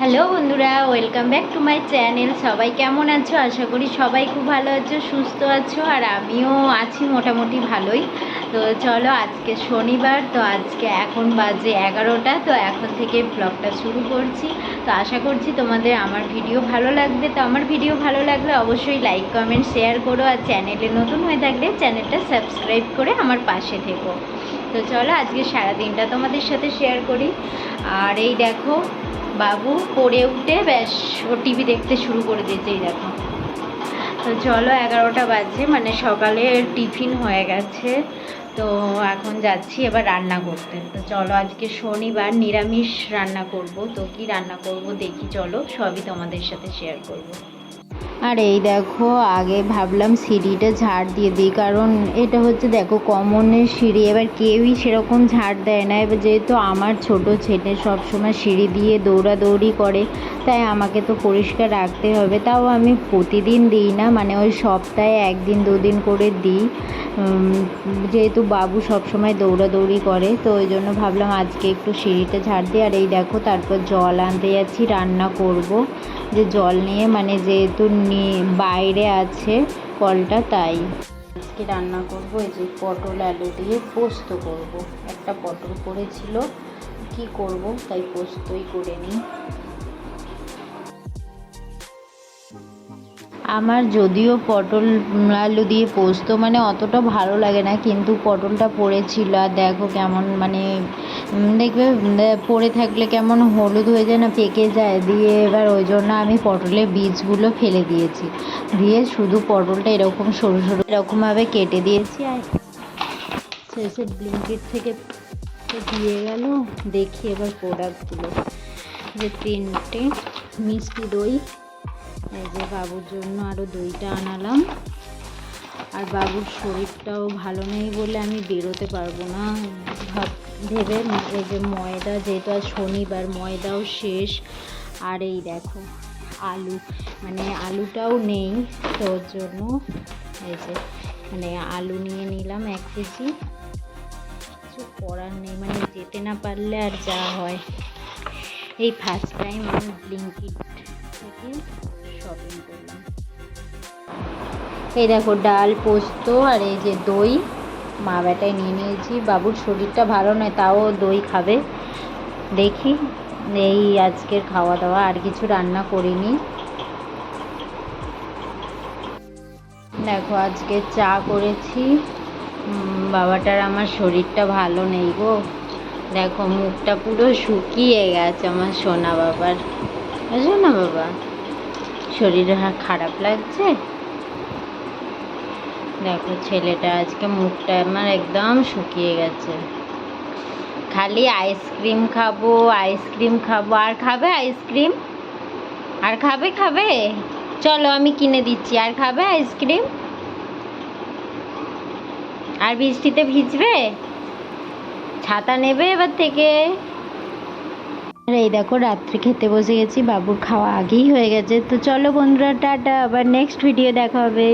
Hello বন্ধুরা, welcome back to my channel. সবাই কেমন আছো? আশা করি সবাই খুব ভালো আছো, সুস্থ আছো, আর আমিও আছি মোটামুটি ভালোই। তো চলো, আজকে শনিবার, তো আজকে এখন বাজে এগারোটা, তো এখন থেকে ব্লগটা শুরু করছি। তো আশা করছি তোমাদের আমার ভিডিও ভালো লাগবে। তো আমার ভিডিও ভালো লাগলে অবশ্যই লাইক কমেন্ট শেয়ার করো, আর চ্যানেলে নতুন হয়ে থাকলে চ্যানেলটা সাবস্ক্রাইব করে আমার পাশে থেকো। তো চলো আজকে সারাদিনটা তোমাদের সাথে শেয়ার করি। আর এই দেখো, বাবু পড়ে উঠে ব্যাস, ও টিভি দেখতে শুরু করে দিয়েছে এই দেখো। তো চলো এগারোটা বাজে মানে সকালে টিফিন হয়ে গেছে। তো এখন যাচ্ছি এবার রান্না করতে। তো চলো আজকে শনিবার নিরামিষ রান্না করব। তো কি রান্না করব দেখি, চলো সবই তোমাদের সাথে শেয়ার করব। আর এই দেখো, আগে ভাবলাম সিঁড়িটা ঝাড় দিয়ে দিই, কারণ এটা হচ্ছে দেখো কমনের সিঁড়ি, এবার কেউই সেরকম ঝাড় দেয় না। এবার যেহেতু আমার ছোট ছেলে সবসময় সিঁড়ি দিয়ে দৌড়াদৌড়ি করে, তাই আমাকে তো পরিষ্কার রাখতে হবে। তাও আমি প্রতিদিন দিই না মানে ওই সপ্তাহে একদিন, দুদিন করে দিই। যেহেতু বাবু সবসময় দৌড়াদৌড়ি করে, তো ওই জন্য ভাবলাম আজকে একটু সিঁড়িটা ঝাড় দিই। আর এই দেখো, তারপর জল আনতে যাচ্ছি, রান্না করব। যে জল নিয়ে মানে যেহেতু বাইরে আছে কলটা, তাই। আজকে রান্না করব এই যে পটল আলু দিয়ে পোস্ত করব। একটা পটল করেছিল কি করব তাই পোস্তই করে নিই। আমার যদিও পটল আলু দিয়ে পোস্ত মানে অতটা ভালো লাগে না, কিন্তু পটলটা পড়েছিল আর দেখো কেমন মানে দেখবে পড়ে থাকলে কেমন হলুদ হয়ে যায় না, পেকে যায়। দিয়ে এবার ওই জন্য আমি পটলের বীজগুলো ফেলে দিয়েছি। দিয়ে শুধু পটলটা এরকম সরু সরু এরকমভাবে কেটে দিয়েছি আর শেষে ব্লিঙ্কিট থেকে দিয়ে গেল। দেখি এবার প্রোডাক্টগুলো যে তিনটে মিষ্টি দই এই যে বাবুর জন্য আরও দইটা আনালাম। আর বাবুর শরীরটাও ভালো নেই বলে আমি বেরোতে পারব না। ভাব, ভেবে এই যে ময়দা যেহেতু আজ শনিবার, ময়দাও শেষ। আর এই দেখো, আলু মানে আলুটাও নেই তো ওর জন্য। এই যে মানে আলু নিয়ে নিলাম এক কেজি। কিছু করার নেই মানে যেতে না পারলে আর যা হয়। এই ফার্স্ট টাইম আমি ব্লিঙ্কিট থেকে করলাম। এই দেখো ডাল, পোস্ত আর এই যে দই। মা বেটায় নিয়ে নিয়েছি। বাবুর শরীরটা ভালো নয়, তাও দই খাবে। দেখি, এই আজকের খাওয়া দাওয়া আর কিছু রান্না করিনি। দেখো, আজকে চা করেছি। বাবাটার আমার শরীরটা ভালো নেই গো। দেখো, মুখটা পুরো শুকিয়ে গেছে আমার সোনা বাবার। বুঝলো না বাবা? শরীর খারাপ লাগছে? দেখো ছেলেটা আজকে মুখটা আমার একদম শুকিয়ে গেছে। খালি আইসক্রিম খাব আইসক্রিম খাব। আর খাবে আইসক্রিম? আর খাবে খাবে? চলো আমি কিনে দিচ্ছি। আর খাবে আইসক্রিম? আর বৃষ্টিতে ভিজবে? ছাতা নেবে এবার থেকে? আর এই দেখো, রাত্রে খেতে বসে গেছি, বাবুর খাওয়া আগেই হয়ে গেছে। তো চলো বন্ধুরা, টাটা, আবার নেক্সট ভিডিও দেখা হবে।